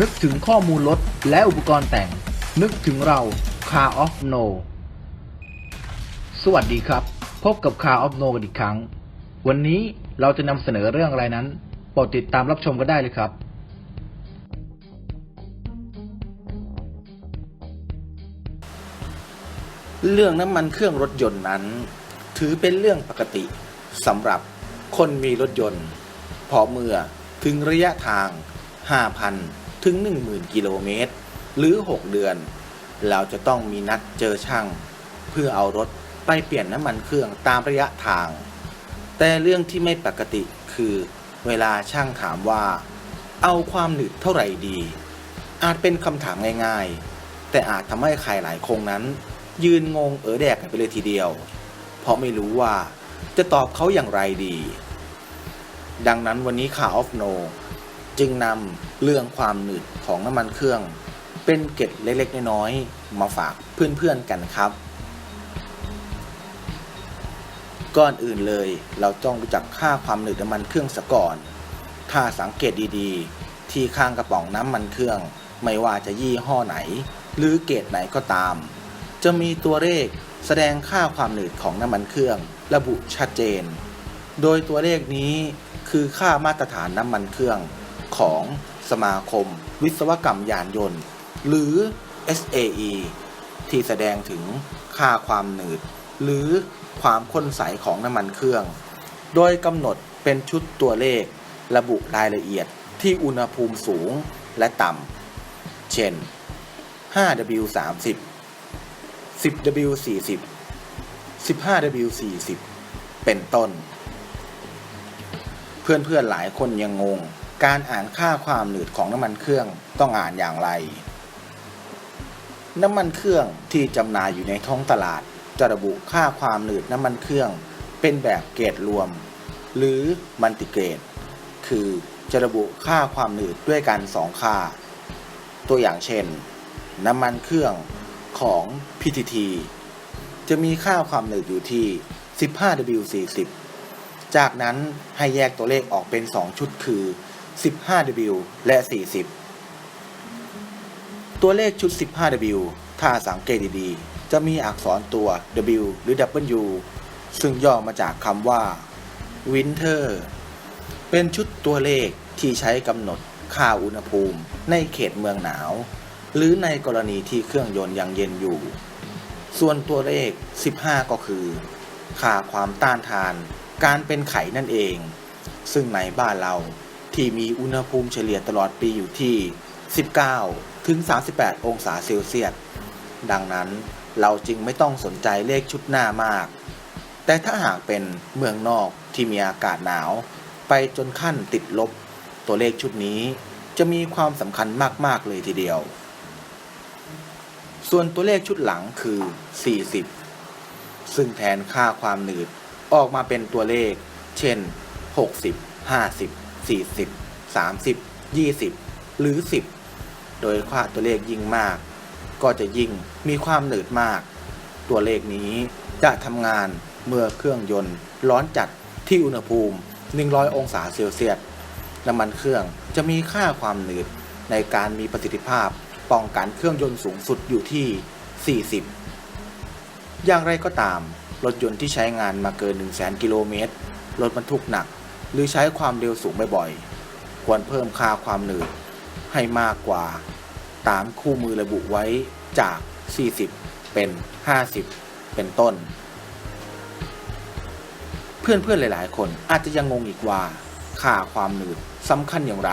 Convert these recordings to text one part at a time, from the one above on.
นึกถึงข้อมูลรถและอุปกรณ์แต่ง นึกถึงเรา Car of No สวัสดีครับ พบกับ Car of No กันอีกครั้ง วันนี้เราจะนำเสนอเรื่องอะไรนั้นโปรดติดตามรับชมกันได้เลยครับ เรื่องน้ำมันเครื่องรถยนต์นั้น ถือเป็นเรื่องปกติสำหรับคนมีรถยนต์ พอเมื่อถึงระยะทาง 5,000 ถึง 10,000 กิโลเมตร หรือ 6 เดือน เราจะต้องมีนัดเจอช่าง เพื่อเอารถไปเปลี่ยนน้ำมันเครื่องตามระยะทาง แต่เรื่องที่ไม่ปกติคือ เวลาช่างถามว่า เอาความหนืดเท่าไหร่ดี อาจเป็นคำถามง่ายๆ แต่อาจทำให้ใครหลายคงนั้น ยืนงงเออแดกกันไปเลยทีเดียว เพราะไม่รู้ว่าจะตอบเขาอย่างไรดี ดังนั้นวันนี้ข่าวออฟโน จึงนำเรื่องความหนืดของน้ำมันเครื่อง เป็นเกร็ดเล็กๆน้อยๆมาฝากเพื่อนๆกันครับ ก่อนอื่นเลยเราต้องรู้จักค่าความหนืดน้ำมันเครื่องซะก่อน ถ้าสังเกตดีๆ ที่ข้างกระป๋องน้ำมันเครื่อง ไม่ว่าจะยี่ห้อไหน หรือเกรดไหนก็ตาม จะมีตัวเลขแสดงค่าความหนืดของน้ำมันเครื่อง ระบุชัดเจน โดยตัวเลขนี้คือค่ามาตรฐานน้ำมันเครื่อง ของสมาคม วิศวกรรมยานยนต์ หรือ SAE ที่แสดงถึงค่าความหนืด หรือความข้นใสของน้ำมันเครื่อง โดยกำหนดเป็นชุดตัวเลข ระบุรายละเอียดที่อุณหภูมิสูงและต่ำ เช่น 5W30 10W40 15W40 เป็นต้น เพื่อนๆหลายคนยังงง การอ่านค่าความหนืดของน้ำมันเครื่องต้องอ่านอย่างไร น้ำมันเครื่องที่จำหน่ายอยู่ในท้องตลาด จะระบุค่าความหนืดน้ำมันเครื่อง เป็นแบบเกรดรวม หรือมัลติเกรด คือจะระบุค่าความหนืดด้วยกันสองค่า ตัวอย่างเช่น น้ำมันเครื่องของ PTT จะมีค่าความหนืดอยู่ที่ 15W40 จากนั้นให้แยกตัวเลขออกเป็น 2 ชุดคือ 15W และ 40 ตัวเลขชุด 15W ถ้าสังเกตดีๆ จะมีอักษรตัว W หรือ W ซึ่งย่อมาจากคำว่า Winter เป็นชุดตัวเลขที่ใช้กำหนดค่าอุณหภูมิในเขตเมืองหนาว หรือในกรณีที่เครื่องยนต์ยังเย็นอยู่ ส่วนตัวเลข 15 ก็คือ ค่าความต้านทานการเป็นไขนั่นเอง ซึ่งในบ้านเรา ที่มีอุณหภูมิเฉลี่ยตลอดปีอยู่ที่ 19 ถึง 38 องศาเซลเซียส ดังนั้นเราจึงไม่ต้องสนใจเลขชุดหน้ามาก แต่ถ้าหากเป็นเมืองนอกที่มีอากาศหนาว ไปจนขั้นติดลบ ตัวเลขชุดนี้จะมีความสำคัญมาก ๆ เลยทีเดียว ส่วนตัวเลขชุดหลังคือ 40 ซึ่งแทนค่าความหนืดออกมาเป็นตัวเลข เช่น 60 50 40 30 20 หรือ 10 โดยค่าตัวเลขยิ่งมาก ก็จะยิ่งมีความหนืดมาก ตัวเลขนี้จะทำงานเมื่อเครื่องยนต์ร้อนจัดที่อุณหภูมิ 100 องศาเซลเซียสน้ำมันเครื่องจะมีค่าความหนืดในการมีประสิทธิภาพป้องกันเครื่องยนต์สูงสุดอยู่ที่ 40 อย่างไรก็ตาม รถยนต์ที่ใช้งานมาเกิน 1 0 0 0 0 0 กิโลเมตร รถบรรทุกหนัก หรือใช้ความเร็วสูงบ่อยๆ ควรเพิ่มค่าความหนืดให้มากกว่า ตามคู่มือระบุไว้จาก 40 เป็น 50 เป็นต้น เพื่อนๆ หลายๆ คนอาจจะยังงงอีกว่า ค่าความหนืดสำคัญอย่างไร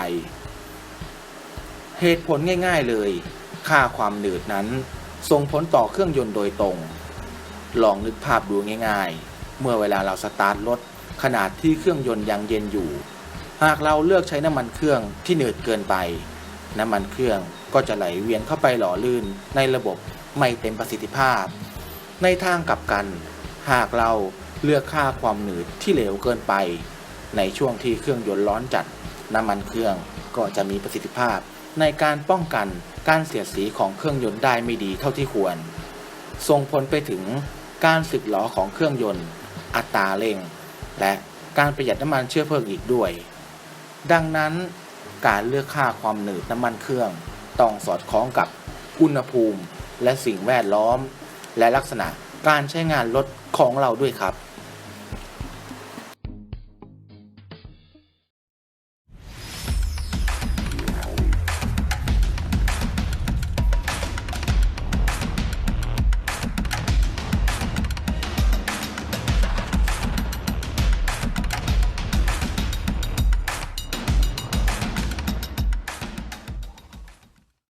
เหตุผลง่ายๆเลย ค่าความหนืดนั้น ส่งผลต่อเครื่องยนต์โดยตรง ลองนึกภาพดูง่ายๆ เมื่อเวลาเราสตาร์ทรถ ขนาดที่เครื่องยนต์ยังเย็นอยู่ หากเราเลือกใช้น้ำมันเครื่องที่เหนืดเกินไป น้ำมันเครื่องก็จะไหลเวียนเข้าไปหล่อลื่นในระบบไม่เต็มประสิทธิภาพ ในทางกลับกัน หากเราเลือกค่าความหนืดที่เหลวเกินไป ในช่วงที่เครื่องยนต์ร้อนจัด น้ำมันเครื่องก็จะมีประสิทธิภาพ ในการป้องกันการเสียดสีของเครื่องยนต์ได้ไม่ดีเท่าที่ควร ส่งผลไปถึงการสึกหรอของเครื่องยนต์ อัตราเร่ง และการประหยัดน้ำมันเชื้อเพลิงอีกด้วย ดังนั้นการเลือกค่าความหนืดน้ำมันเครื่อง ต้องสอดคล้องกับอุณหภูมิและสิ่งแวดล้อม และลักษณะการใช้งานรถของเราด้วยครับ